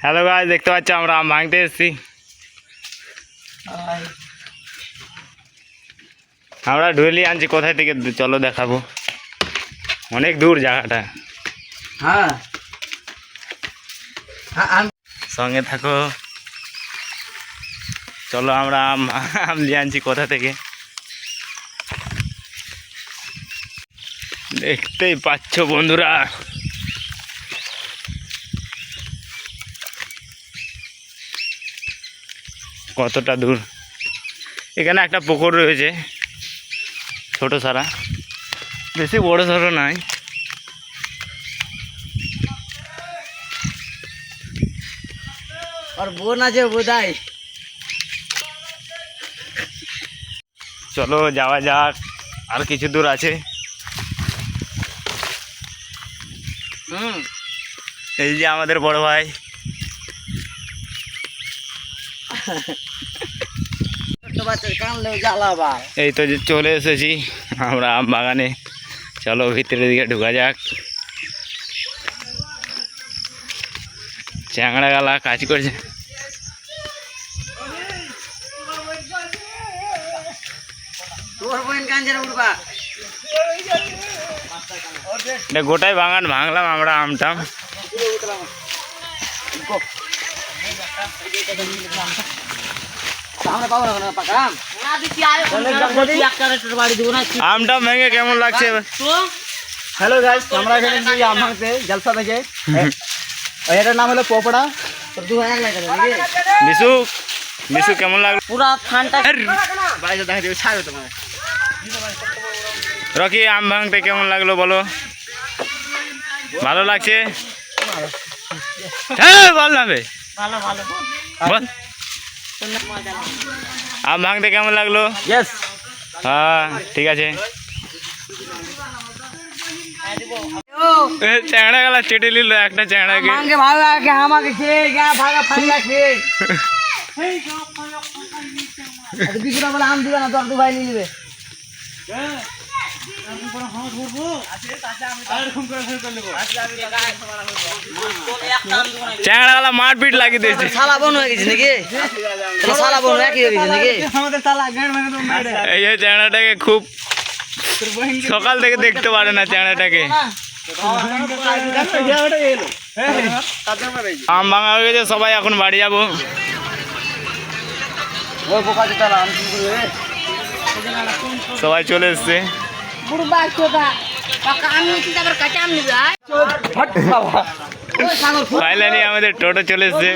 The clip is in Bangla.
হ্যালো গাছ দেখতে পাচ্ছ আমরা আম ভাঙতে এসেছি। আমরা ঢুলি আনছি কোথায় থেকে? চলো দেখাবো। অনেক দূর জায়গাটা। হ্যাঁ। হ্যাঁ, সঙ্গে থাকো। চলো আমরা আম আম নিয়ে আনছি কোথা থেকে? দেখতেই পাচ্ছ বন্ধুরা। কতটা দূর? এখানে একটা পুকুর রয়েছে ছোট সারা। বেশি বড় সড়ো নয়। আর বোন আছে বোধহয়। চলো যাওয়া যাক আর কিছু দূর আছে। হুম। এই যে আমাদের বড় ভাই। এই তো চলে এসেছি আমরা আম বাগানে। চলো ভিতরের দিকে ঢুকা যাক। চ্যাংড়া গালা কাজ করছে। গোটাই বাগান ভাঙলাম আমরা আমটাম আমটা ভেঙে কেমন লাগছে? হ্যালো গাইস আমরা এখানে আম ভাঙতে জলসা থেকে। এটার নাম হলো পোপড়া। বিশু বিশু কেমন লাগল? পুরা ফানটা বাইরে দেখা দিও ছাড়ো তোমার রকি আম ভাঙতে কেমন লাগল বলো? ভালো লাগছে? হ্যাঁ বল না বে ভালো ভালো। বল আম ভাঙতে কেমন লাগল? ইয়েস হ্যাঁ ঠিক আছে। ও এ, চ্যাংড়া গেলা চেটে নিল একটা চ্যাংড়াকে। মাঙ্গে ভালো লাগে আমাকে খেয়ে গা ভাগা ফাঙ্গা খেয়ে আচ্ছা বিকুরা বলে আম দিবে না তোর দু ভাই নিয়ে নেবে। চ্যাংড়া গেলা মারপিট লাগিয়ে দিয়েছে। শালা বোন হয়ে গেছে নাকি? শালা বোন একই হয়ে গেছে নাকি? এই যে চ্যাংড়াটাকে খুব সকাল থেকে দেখতে পারে না চ্যাংড়াটাকে। আম ভাঙা হয়ে গেছে সবাই এখন বাড়ি যাব। সবাই চলে এসছে। আমি ফাইনালি আমাদের টোটো চলে এসছে